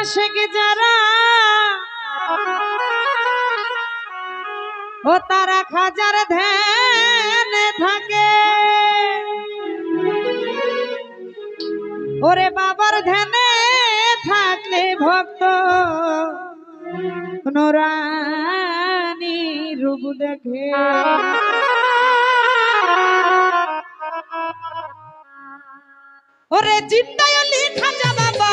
আশেক যারা ও তারা খাজার ধ্যানে থাকে। ওরে বাবার ধ্যানে থাকলে ভক্ত নোরানি রূপ দেখে। ওরে চিন্তায়লি খাজা বাবা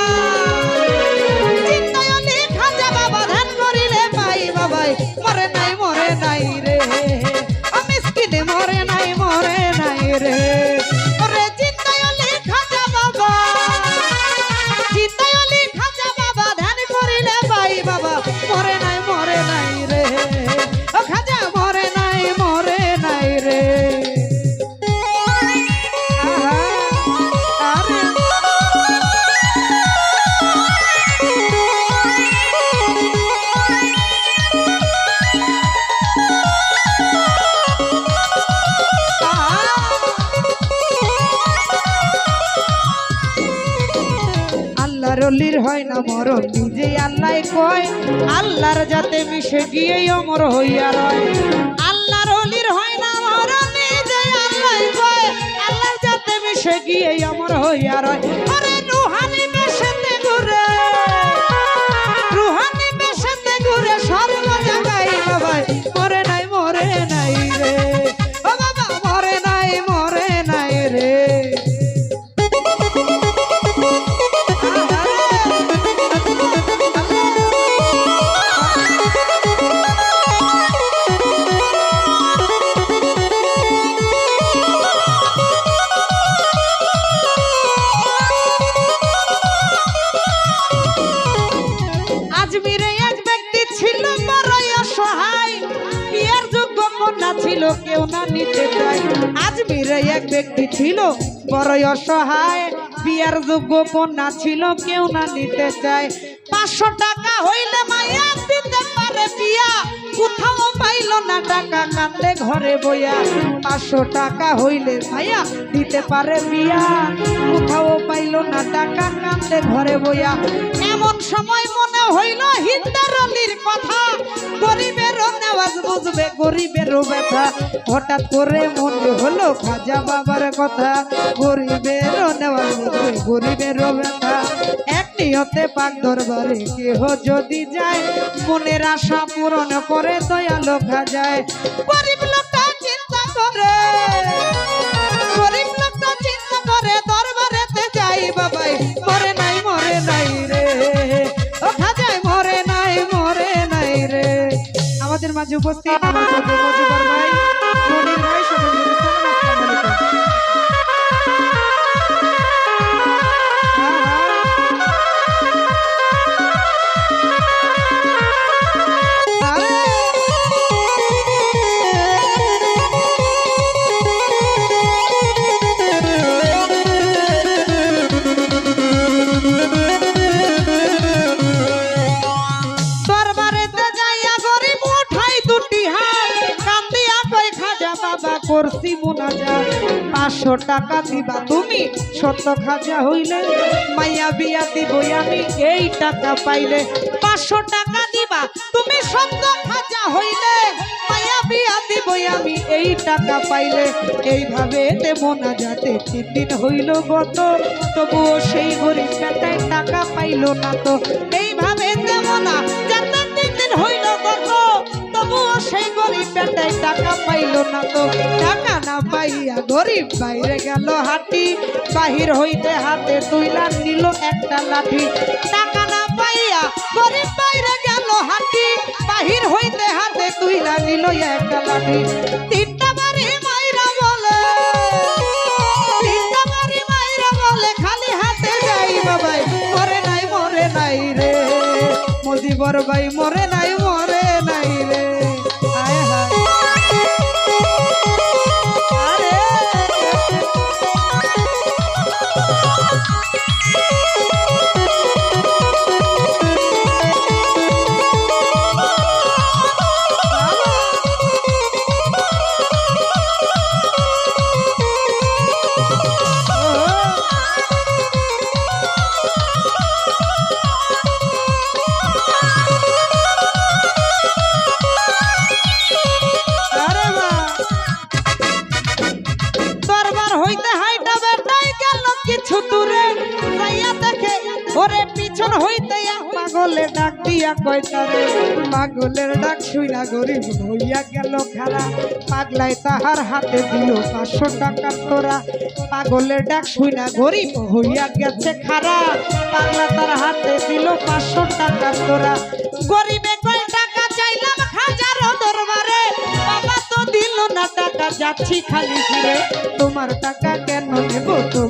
আল্লাহর হয় না মরণ নিজে আল্লাহ কয়, আল্লাহর যাতে মিশে গিয়েই অমর হইয়া রয়। আল্লাহর অলির হয় না মরণ নিজে আল্লাহ কয়, আল্লাহর যাতে মিশে গিয়েই অমর হইয়া রয়। এক ব্যক্তি ছিল। বড়ই অসহায়। বিয়ের যোগ্য কন্যা ছিল, কেউ না নিতে চায়। পাঁচশো টাকা হইলে মাইয়া দিতে পারে বিয়া। কোথাও পাইল না টাকা কান্দে ঘরে বইয়া। পাঁচশো টাকা হইলে মাইয়া দিতে পারে বিয়া। কোথাও পাইল না টাকা ঘরে বইয়া। এমন সময় মনে হইল হিন্দার অলির কথা গরিবেরও নেওয়াজ বুঝবে গরিবেরও ব্যথা। হঠাৎ করে মনে হলো খাজা বাবার কথা। গরিবেরও নেওয়াজ বুঝবে গরিবেরও ব্যথা। এক নিয়তে পাক দরবারে কেহ যদি যায়, মনের আশা পূরণ করে দয়ালো খাজায়। গরিব লোকটা চিন্তা করে, গরিব লোকটা চিন্তা করে, দরবারেতে যাই বাবাই। মাঝে উপস্থিত। আমার ভাই মনির ভাই সবাই করছি মুনাজাত পাঁচশো টাকা দিবা তুমি সত্য খাজা হইলে মাইয়া বিয়া দিবই আমি, এই টাকা পাইলে পাঁচশো টাকা দিবা তুমি সত্য খাজা হইলে মাইয়া বিয়া দিবই আমি, এই টাকা পাইলে এইভাবে তেমন যাতে তিন দিন হইল গত, তবুও সেই গরিব বেটায় টাকা পাইলো না তো, এইভাবে তেমন যাতে তিন দিন হইল গত, তবুও সেই গরিব বেটায় টাকা পাইলো না তো, টাকা গরিব বাইরে গেল হাতি। বাহির হইতে হাতে তুইলা নিল একটা লাঠি। টাকা না পাইয়া গরিব বাইরে গেল হাতি। বাহির হইতে হাতে তুইলা নিল একটা লাঠি। তিনটা বাড়ি মাইরা বলে, তিনটা বাড়ি মাইরা বলে, খালি হাতে যাই বাবাই মরে নাই মরে নাই রে। নাই মরে নাই পিছন হইতে এক পাগলে ডাক দিয়া কয়তারে পাগলের ডাক শুই না গরিব হইয়া গেল খারা পাগলাই তাহার হাতে দিল পাঁচশো টাকা তোরা পাগলের ডাক শুই না গরিব হইয়া গেছে খারা পাগলা তার হাতে দিল পাঁচশো টাকা তোরা গরিবে কয়, টাকা চাইলাম হাজারো দরবারে। বাবা তো দিল না টাকা, যাচ্ছি খালি ফিরে তোমার টাকা কেন নেব না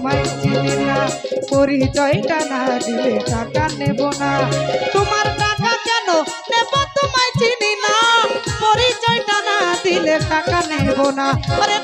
পরিচয়টা না দিলে টাকা নেব না। তোমার টাকা কেন নেব, তোমায় চিনি না। পরিচয়টা না দিলে টাকা নেব না। আরে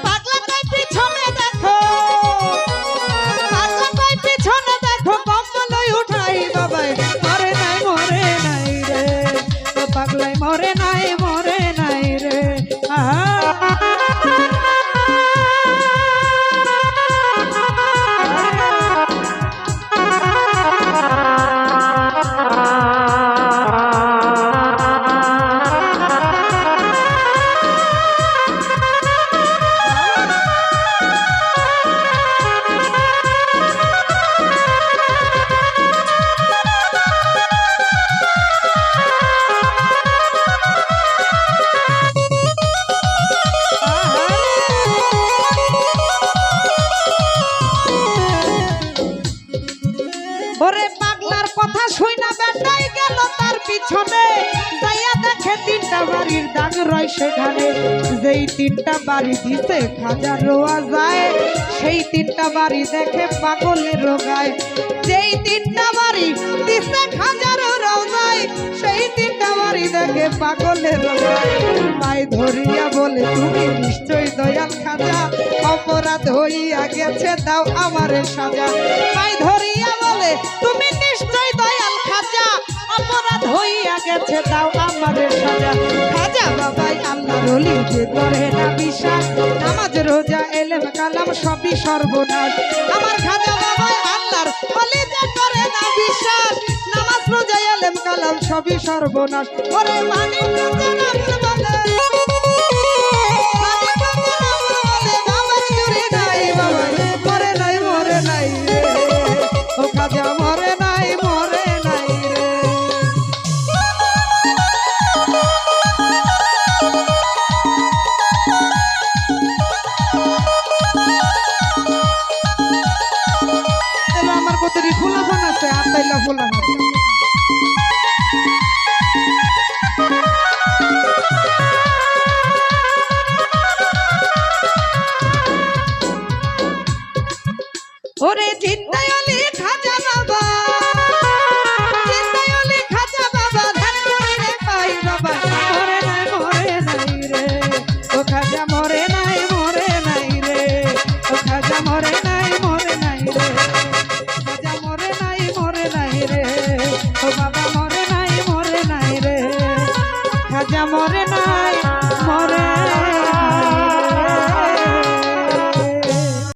রয় সেখানে, যেই তিনটা বাড়ি দিতে খাজা রোয়া যায়, সেই তিনটা বাড়ি দেখে পাগলের রোগায়। যেই তিনটা বাড়ি দিতে খাজারও রোগায় সেই তিনটা বাড়ি দেখে পাগলের রোগায়। মাই ধরিয়া বলে, তুমি নিশ্চয় দয়াল খাজা, অপরাধ হইয়া গেছে, দাও আমারে সাজা। মাই ধরিয়া বলে, তুমি নিশ্চয় দয়াল খাজা, অপরাধ হইয়া গেছে, দাও আমারে সাজা। করে না বিশ্বাস নামাজ রোজা এলেম কালাম সবই সর্বনাশ। আমার খাজা বাবাই আল্লাহর ওরে চিন্তায় অলি খাজা বাবা। চিন্তায় অলি খাজা বাবা, ধান করে রে পাই বাবা। মরে নাই মরে নাই রে। ও খাজা মরে নাই মরে নাই রে। ও খাজা মরে নাই মরে নাই রে। খাজা মরে নাই মরে নাই রে। ও বাবা মরে নাই মরে নাই রে। খাজা মরে